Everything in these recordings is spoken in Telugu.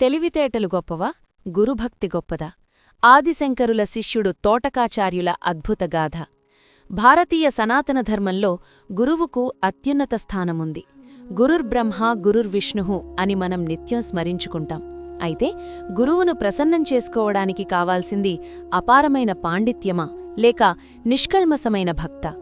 తెలివితేటలు గొప్పవా? గురుభక్తి గొప్పదా? ఆదిశంకరుల శిష్యుడు తోటకాచార్యుల అద్భుతగాథ భారతీయ సనాతన ధర్మంలో గురువుకు అత్యున్నత స్థానముంది. గురుర్బ్రహ్మ గురుర్విష్ణు అని మనం నిత్యం స్మరించుకుంటాం. అయితే గురువును ప్రసన్నం చేసుకోవడానికి కావాల్సింది అపారమైన పాండిత్యమా? లేక నిష్కల్మసమైన భక్త?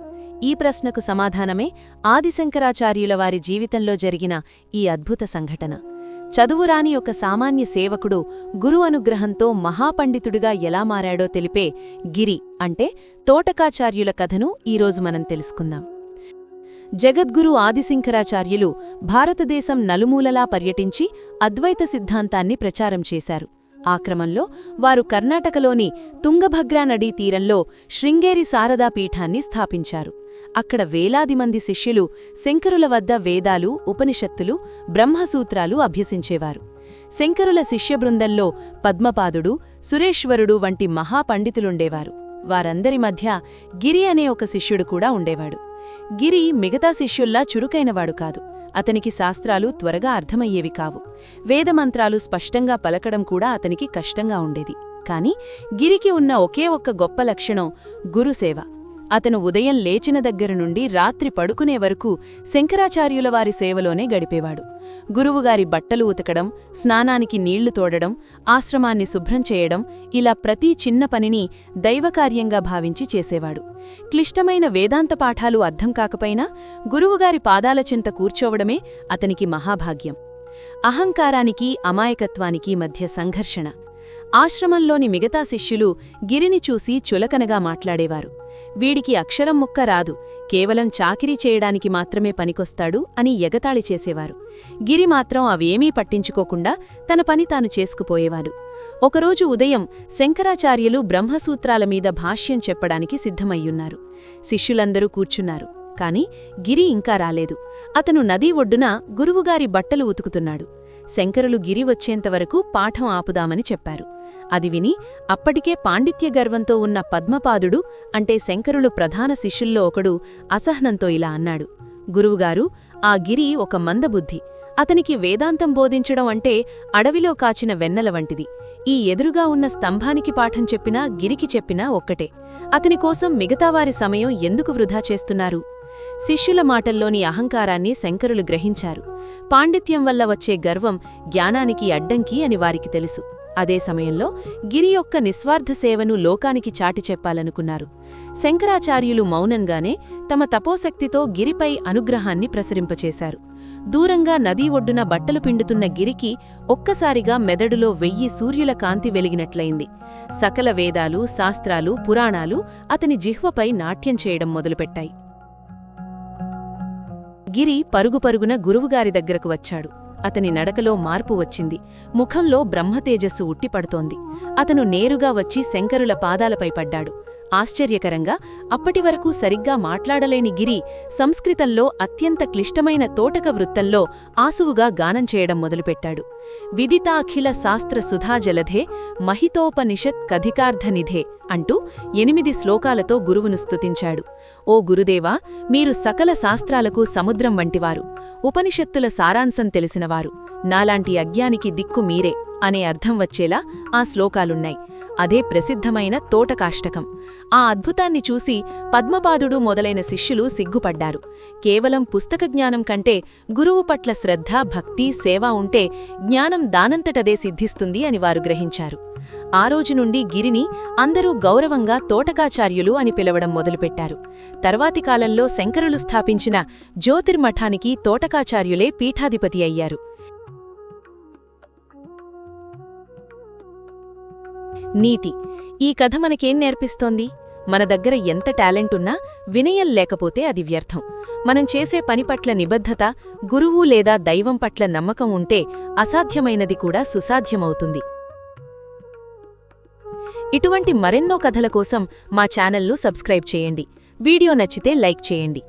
ఈ ప్రశ్నకు సమాధానమే ఆదిశంకరాచార్యుల వారి జీవితంలో జరిగిన ఈ అద్భుత సంఘటన. చదువురాని ఒక సామాన్య సేవకుడు గురు అనుగ్రహంతో మహాపండితుడిగా ఎలా మారాడో తెలిపే గిరి అంటే తోటకాచార్యుల కథను ఈరోజు మనం తెలుసుకుందాం. జగద్గురు ఆదిశంకరాచార్యులు భారతదేశం నలుమూలలా పర్యటించి అద్వైత సిద్ధాంతాన్ని ప్రచారం చేశారు. ఆ క్రమంలో వారు కర్ణాటకలోని తుంగభద్రా నదీ తీరంలో శృంగేరి శారదా పీఠాన్ని స్థాపించారు. అక్కడ వేలాది మంది శిష్యులు శంకరుల వద్ద వేదాలు ఉపనిషత్తులు బ్రహ్మసూత్రాలు అభ్యసించేవారు. శంకరుల శిష్యబృందంలో పద్మపాదుడు సురేశ్వరుడు వంటి మహాపండితులుండేవారు. వారందరి మధ్య గిరి అనే ఒక శిష్యుడు కూడా ఉండేవాడు. గిరి మిగతా శిష్యుల్లా చురుకైనవాడు కాదు. అతనికి శాస్త్రాలు త్వరగా అర్థమయ్యేవి కావు. వేదమంత్రాలు స్పష్టంగా పలకడం కూడా అతనికి కష్టంగా ఉండేది. కాని గిరికి ఉన్న ఒకే ఒక్క గొప్ప లక్షణం గురుసేవ. అతను ఉదయం లేచిన దగ్గర నుండి రాత్రి పడుకునే వరకు శంకరాచార్యుల వారి సేవలోనే గడిపేవాడు. గురువుగారి బట్టలు ఉతకడం స్నానానికి నీళ్ళు తోడడం ఆశ్రమాన్ని శుభ్రం చేయడం ఇలా ప్రతి చిన్న పనిని దైవకార్యంగా భావించి చేసేవాడు. క్లిష్టమైన వేదాంత పాఠాలు అర్థం కాకపోయినా గురువుగారి పాదాల చింత కూర్చోవడమే అతనికి మహాభాగ్యం. అహంకారానికి అమాయకత్వానికి మధ్య సంఘర్షణ. ఆశ్రమంలోని మిగతా శిష్యులు గిరిని చూసి చులకనగా మాట్లాడేవారు. వీడికి అక్షరం ముక్క రాదు. కేవలం చాకిరీ చేయడానికి మాత్రమే పనికొస్తాడు అని ఎగతాళి చేసేవారు. గిరి మాత్రం అవేమీ పట్టించుకోకుండా తన పని తాను చేసుకుపోయేవాడు. ఒకరోజు ఉదయం శంకరాచార్యులు బ్రహ్మసూత్రాల మీద భాష్యం చెప్పడానికి సిద్ధమయ్యున్నారు. శిష్యులందరూ కూర్చున్నారు. కాని గిరి ఇంకా రాలేదు. అతను నదీ ఒడ్డున గురువుగారి బట్టలు ఉతుకుతున్నాడు. శంకరులు గిరి వచ్చేంతవరకు పాఠం ఆపుదామని చెప్పారు. అది విని అప్పటికే పాండిత్య గర్వంతో ఉన్న పద్మపాదుడు అంటే శంకరులు ప్రధాన శిష్యుల్లో ఒకడు అసహనంతో ఇలా అన్నాడు. గురువుగారు ఆ గిరి ఒక మందబుద్ధి. అతనికి వేదాంతం బోధించడం అంటే అడవిలో కాచిన వెన్నెల వంటిది. ఈ ఎదురుగా ఉన్న స్తంభానికి పాఠం చెప్పినా గిరికి చెప్పినా ఒక్కటే. అతని కోసం మిగతావారి సమయం ఎందుకు వృధా చేస్తున్నారు? శిష్యుల మాటల్లోని అహంకారాన్ని శంకరులు గ్రహించారు. పాండిత్యం వల్ల వచ్చే గర్వం జ్ఞానానికి అడ్డంకి అని వారికి తెలుసు. అదే సమయంలో గిరి యొక్క నిస్వార్థ సేవను లోకానికి చాటి చెప్పాలనుకున్నారు. శంకరాచార్యులు మౌనంగానే తమ తపోశక్తితో గిరిపై అనుగ్రహాన్ని ప్రసరింపచేశారు. దూరంగా నదీ ఒడ్డున బట్టలు పిండుతున్న గిరికి ఒక్కసారిగా మెదడులో వెయ్యి సూర్యుల కాంతి వెలిగినట్లయింది. సకల వేదాలు శాస్త్రాలు పురాణాలు అతని జిహ్వపై నాట్యం చేయడం మొదలుపెట్టాయి. గిరి పరుగు పరుగున గురువుగారి దగ్గరకు వచ్చాడు. అతని నడకలో మార్పు వచ్చింది. ముఖంలో బ్రహ్మతేజస్సు ఉట్టిపడుతోంది. అతను నేరుగా వచ్చి శంకరుల పాదాలపై పడ్డాడు. ఆశ్చర్యకరంగా అప్పటివరకు సరిగ్గా మాట్లాడలేని గిరి సంస్కృతంలో అత్యంత క్లిష్టమైన తోటక వృత్తంలో ఆసువుగా గానం చేయడం మొదలుపెట్టాడు. విదితాఖిల శాస్త్ర సుధాజలధే మహితోపనిషత్ కధికార్ధనిధే అంటూ ఎనిమిది శ్లోకాలతో గురువును స్తుతించాడు. ఓ గురుదేవా మీరు సకల శాస్త్రాలకు సముద్రం వంటివారు. ఉపనిషత్తుల సారాంశం తెలిసినవారు. నాలాంటి అజ్ఞానికి దిక్కు మీరే. అనే అర్థం వచ్చేలా ఆ శ్లోకాలున్నాయి. అదే ప్రసిద్ధమైన తోటకాష్టకం. ఆ అద్భుతాన్ని చూసి పద్మపాదుడు మొదలైన శిష్యులు సిగ్గుపడ్డారు. కేవలం పుస్తక జ్ఞానం కంటే గురువు పట్ల శ్రద్ధ భక్తి సేవ ఉంటే జ్ఞానం దానంతటదే సిద్ధిస్తుంది అని వారు గ్రహించారు. ఆ రోజు నుండి గిరిని అందరూ గౌరవంగా తోటకాచార్యులు అని పిలవడం మొదలుపెట్టారు. తర్వాతి కాలంలో శంకరులు స్థాపించిన జ్యోతిర్మఠానికి తోటకాచార్యులే పీఠాధిపతి అయ్యారు. నీతి. ఈ కథ మనకేం నేర్పిస్తోంది? మన దగ్గర ఎంత టాలెంటున్నా వినయం లేకపోతే అది వ్యర్థం. మనం చేసే పని పట్ల నిబద్ధత గురువు లేదా దైవం పట్ల నమ్మకం ఉంటే అసాధ్యమైనది కూడా సుసాధ్యమవుతుంది. ఇటువంటి మరెన్నో కథల కోసం మా ఛానల్ను సబ్స్క్రైబ్ చేయండి. వీడియో నచ్చితే లైక్ చేయండి.